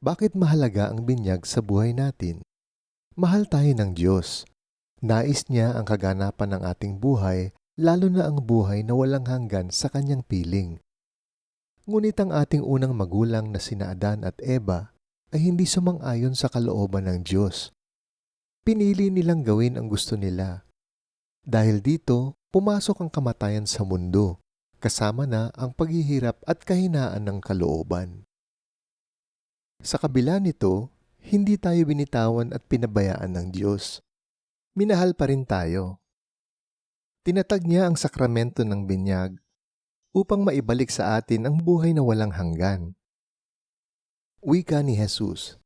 Bakit mahalaga ang binyag sa buhay natin? Mahal tayo ng Diyos. Nais niya ang kaganapan ng ating buhay, lalo na ang buhay na walang hanggan sa kanyang piling. Ngunit ang ating unang magulang na sina Adan at Eva ay hindi sumang-ayon sa kalooban ng Diyos. Pinili nilang gawin ang gusto nila. Dahil dito, pumasok ang kamatayan sa mundo, kasama na ang paghihirap at kahinaan ng kalooban. Sa kabila nito, hindi tayo binitawan at pinabayaan ng Diyos. Minahal pa rin tayo. Tinatag niya ang sakramento ng binyag upang maibalik sa atin ang buhay na walang hanggan. Wika ni Jesus,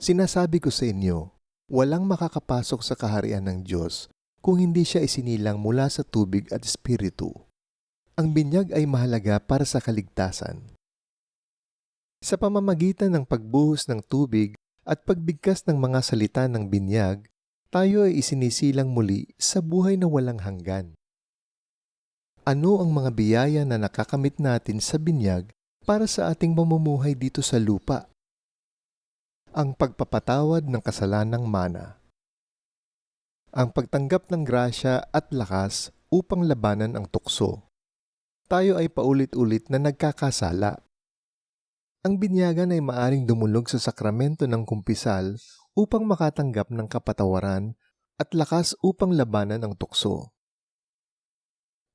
Sinasabi ko sa inyo, walang makakapasok sa kaharian ng Diyos kung hindi siya isinilang mula sa tubig at espiritu. Ang binyag ay mahalaga para sa kaligtasan. Sa pamamagitan ng pagbuhos ng tubig at pagbigkas ng mga salita ng binyag, tayo ay isinisilang muli sa buhay na walang hanggan. Ano ang mga biyaya na nakakamit natin sa binyag para sa ating mamumuhay dito sa lupa? Ang pagpapatawad ng kasalanang mana. Ang pagtanggap ng grasya at lakas upang labanan ang tukso. Tayo ay paulit-ulit na nagkakasala ang binyagan ay maaring dumulog sa sakramento ng kumpisal upang makatanggap ng kapatawaran at lakas upang labanan ang tukso.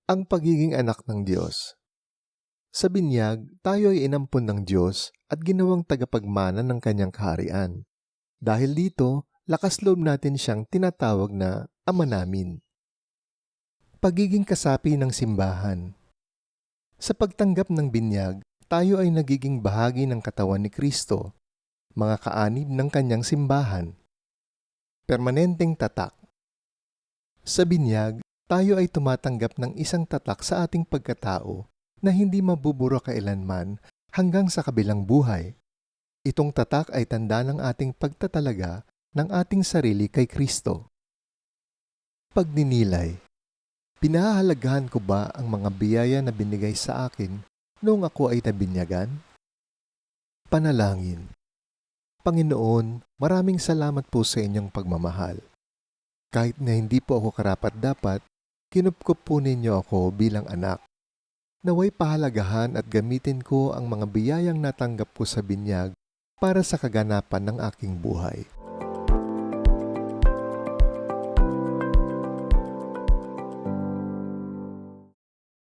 Ang pagiging anak ng Diyos Sa binyag, tayo ay inampun ng Diyos at ginawang tagapagmana ng kanyang kaharian. Dahil dito, lakas loob natin siyang tinatawag na Ama namin. Pagiging kasapi ng simbahan Sa pagtanggap ng binyag, tayo ay nagiging bahagi ng katawan ni Kristo, mga kaanib ng kanyang simbahan. Permanenteng tatak Sa binyag, tayo ay tumatanggap ng isang tatak sa ating pagkatao na hindi mabubura kailanman hanggang sa kabilang buhay. Itong tatak ay tanda ng ating pagtatalaga ng ating sarili kay Kristo. Pagninilay Pinahahalagahan ko ba ang mga biyaya na binigay sa akin noong ako ay nabinyagan? Panalangin Panginoon, maraming salamat po sa inyong pagmamahal. Kahit na hindi po ako karapat-dapat, kinupkup po ninyo ako bilang anak. Naway pahalagahan at gamitin ko ang mga biyayang natanggap ko sa binyag para sa kaganapan ng aking buhay.